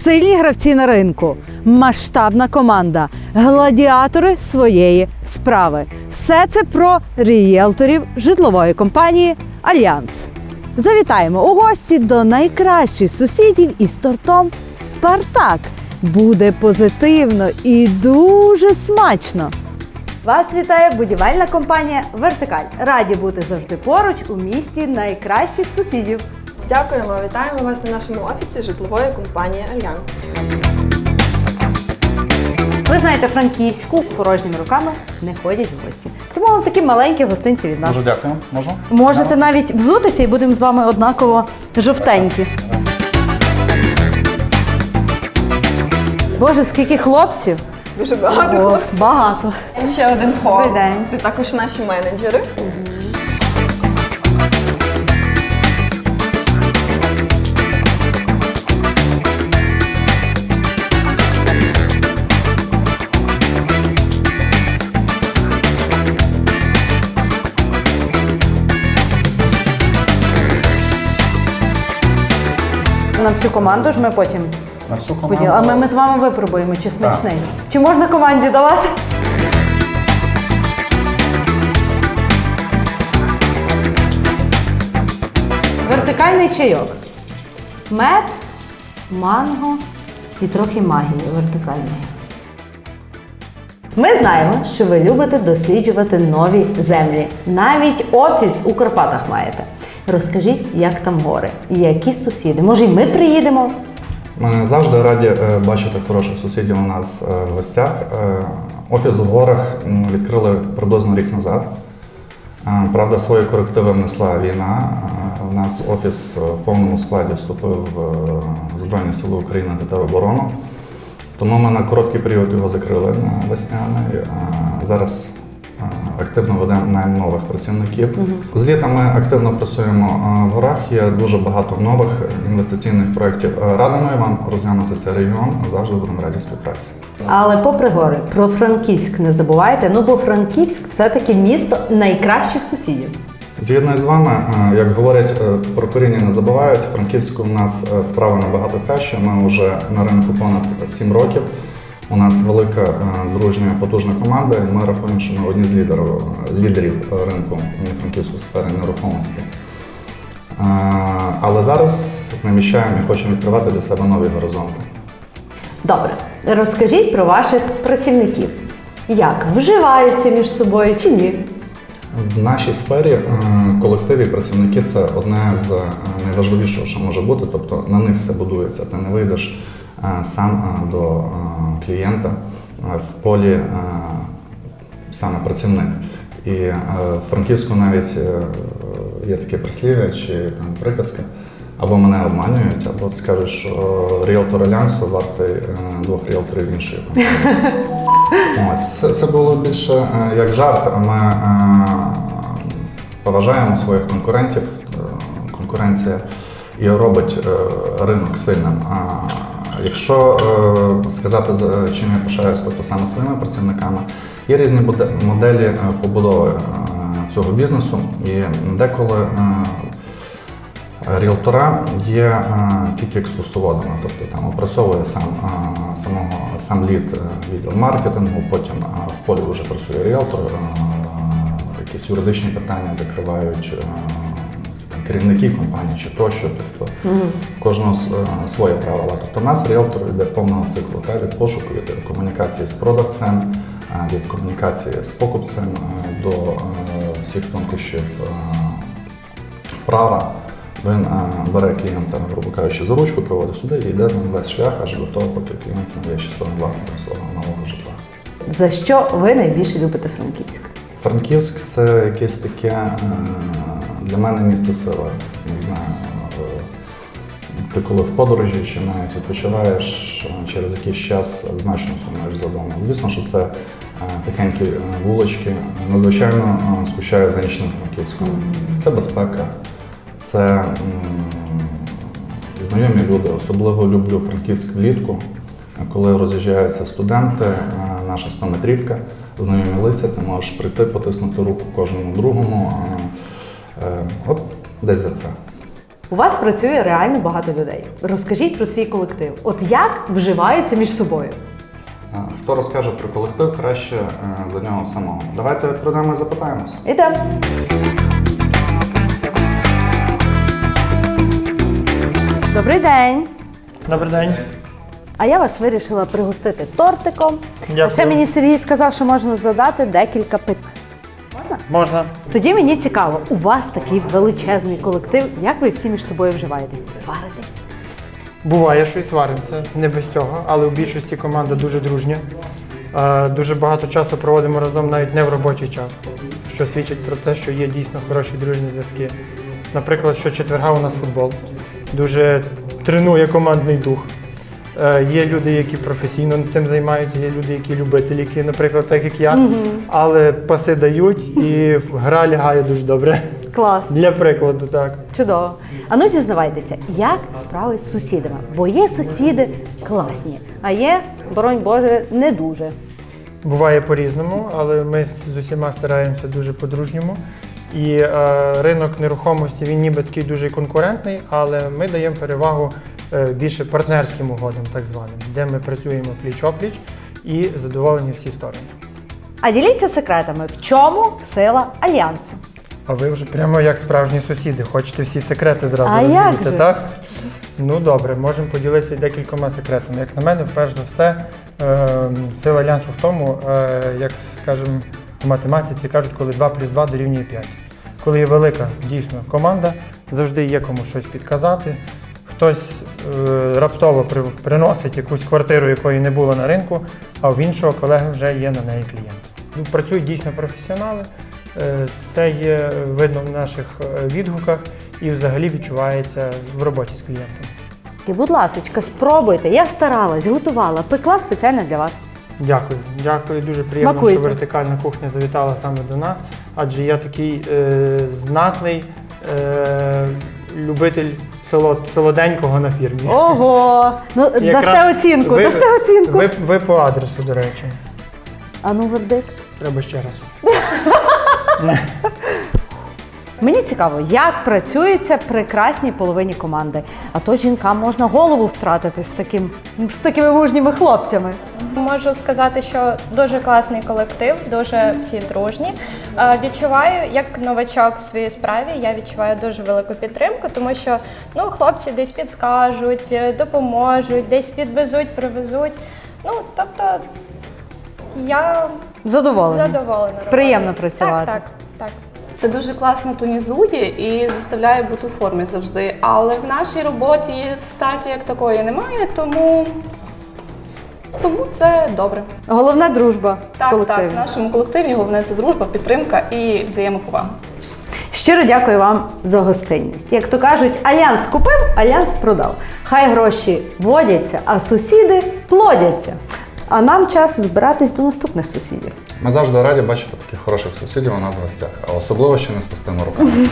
сильні гравці на ринку, масштабна команда, гладіатори своєї справи. Все це про рієлторів житлової компанії Альянс. Завітаємо у гості до найкращих сусідів із тортом Спартак. Буде позитивно і дуже смачно. Вас вітає будівельна компанія Вертикаль. Раді бути завжди поруч у місті найкращих сусідів. Дякуємо, вітаємо вас на нашому офісі житлової компанії Альянс. Ви знаєте, франківську з порожніми руками не ходять в гості. Тому вам такі маленькі гостинці від нас. Дуже дякую. Можу? Можете навіть взутися і будемо з вами однаково жовтенькі. Боже, скільки хлопців! Дуже багато. О, хлопців. багато. Ще один хол. Добрий день. Це також наші менеджери. На всю команду ж ми потім На всю команду. поділимо. А ми, ми з вами випробуємо, чи смачний. Чи можна команді давати? Вертикальний чайок. Мед, манго і трохи магії вертикальної. Ми знаємо, що ви любите досліджувати нові землі. Навіть офіс у Карпатах маєте. Розкажіть, як там гори, які сусіди. Може, й ми приїдемо? Ми завжди раді е, бачити хороших сусідів у нас е, в гостях. Е, Офіс в горах відкрили приблизно рік назад. Е, Правда, свої корективи внесла війна. Е, У нас офіс е, в повному складі вступив в е, Збройні Сили України та тероборону. Тому ми на короткий період його закрили на весняний. Е, Зараз е, активно ведемо найм нових працівників. З літа ми активно працюємо е, в горах. Є дуже багато нових інвестиційних проєктів. Радимо вам розглянути цей регіон. Завжди будемо раді співпраці. Але попри гори, про Франківськ не забувайте. Ну бо Франківськ все-таки місто найкращих сусідів. Згідно з вами, е, як говорять, е, про коріння не забувають. В Франківську у нас е, справа набагато краще. Ми вже на ринку понад 7 років. У нас велика дружня потужна команда. і Ми рахуємо, що ми одні з лідерів, лідерів ринку франківської сфери нерухомості. Але зараз наміщаємо і хочемо відкривати для себе нові горизонти. Добре, розкажіть про ваших працівників. Як вживаються між собою чи ні? В нашій сфері е, колективи і працівники це одне з е, найважливішого, що може бути. Тобто на них все будується. Ти не вийдеш е, сам до клієнта в полі саме працівник. І в Франківську навіть є таке прислів'я чи там приказка. Або мене обманюють, або скажуть, що ріелтор Альянсу вартий е, двох ріелторів іншої компанії. Ось це, було більше як жарт. Ми поважаємо своїх конкурентів. Е, Конкуренція і робить е, ринок сильним. А якщо е, сказати, за чим я пишаюсь, тобто саме своїми працівниками, є різні моделі побудови цього бізнесу, і деколи. Ріелтора є тільки екскурсоводами, тобто там опрацьовує сам, самого, сам лід відділ маркетингу, потім в полі вже працює ріелтор, якісь юридичні питання закривають е, там, керівники компанії чи тощо. Тобто кожного е, своє правила. Тобто у нас ріелтор йде повного циклу та від пошуку, від комунікації з продавцем, е, від комунікації з покупцем до всіх тонкощів. права. Він бере клієнта, грубо кажучи, за ручку, проводить сюди і йде з ним весь шлях аж до того, поки клієнт не є щасливим власником свого нового житла. За що ви найбільше любите Франківськ? Франківськ це якесь таке е, для мене місце сили. Не знаю. е, Ти коли в подорожі чи навіть відпочиваєш е, через якийсь час значно сумуєш за домом. Звісно, що це тихенькі вулички. Надзвичайно скучаю за нічним Франківськом. Це безпека, це знайомі люди. Особливо люблю Франківськ влітку, коли роз'їжджаються студенти, е, наша 100-метрівка, знайомі лиця, ти можеш прийти, потиснути руку кожному другому. е, От десь за це. У вас працює реально багато людей. Розкажіть про свій колектив. От як вживаються між собою? Е, Хто розкаже про колектив, краще за нього самого. Давайте прийдемо і запитаємося. Ідемо. Добрий день. Добрий день. А я вас вирішила пригостити тортиком. Дякую. Ще мені Сергій сказав, що можна задати декілька питань. Можна? Можна. Тоді мені цікаво, у вас такий величезний колектив. Як ви всі між собою вживаєтесь? Сваритесь? Буває, що і сваримося, не без цього, але у більшості команда дуже дружня. Е, Дуже багато часу проводимо разом навіть не в робочий час, що свідчить про те, що є дійсно хороші дружні зв'язки. Наприклад, що четверга у нас футбол. Дуже тренує командний дух. Е, Є люди, які професійно тим займаються, є люди, які любителі, які, наприклад, так як я, але паси дають і гра лягає дуже добре. Клас. Для прикладу, так. Чудово. А ну зізнавайтеся, як справи з сусідами? Бо є сусіди класні, а є, боронь Боже, не дуже. Буває по-різному, але ми з усіма стараємося дуже по-дружньому. І е, ринок нерухомості він ніби такий дуже конкурентний, але ми даємо перевагу більше партнерським угодам, так званим, де ми працюємо пліч-опліч і задоволені всі сторони. А діліться секретами, в чому сила альянсу? А ви вже прямо як справжні сусіди, хочете всі секрети зразу А як же? так? Ну добре, можемо поділитися декількома секретами. Як на мене, перш за все, е, сила альянсу в тому, е, як скажімо, в математиці кажуть, коли 2 плюс 2 дорівнює 5. Коли є велика дійсно команда, завжди є кому щось підказати. Хтось е, раптово при- приносить якусь квартиру, якої не було на ринку, а в іншого колеги вже є на неї клієнт. Ну, Працюють дійсно професіонали. Е, Це є видно в наших е, відгуках і взагалі відчувається в роботі з клієнтом. І, будь ласочка, спробуйте. Я старалась, готувала, пекла спеціально для вас. Дякую, дякую. Дуже приємно, Смакуйте. що вертикальна кухня завітала саме до нас, адже я такий е, знатний е, любитель солод, солоденького на фірмі. Ого! Ну, Якраз дасте оцінку, ви- дасте оцінку. Ви, ви по адресу, до речі. А ну, вердикт. Треба ще раз. Мені цікаво, як працюється прекрасній половині команди. А то жінкам можна голову втратити з таким з такими мужніми хлопцями. Можу сказати, що дуже класний колектив, дуже всі дружні. Е, Відчуваю, як новачок в своїй справі, я відчуваю дуже велику підтримку, тому що ну, хлопці десь підскажуть, е, допоможуть, десь підвезуть, привезуть. Ну, тобто я Задоволені. задоволена. Приємно працювати. Так, так. Це дуже класно тонізує і заставляє бути у формі завжди. Але в нашій роботі статі як такої немає, тому, тому це добре. Головна дружба в Так, колективі. так, в нашому колективі головне це дружба, підтримка і взаємоповага. Щиро дякую вам за гостинність. Як то кажуть, альянс купив, альянс продав. Хай гроші водяться, а сусіди плодяться. А нам час збиратись до наступних сусідів. Ми завжди раді бачити таких хороших сусідів у нас в гостях, а особливо ще не з пустими руками.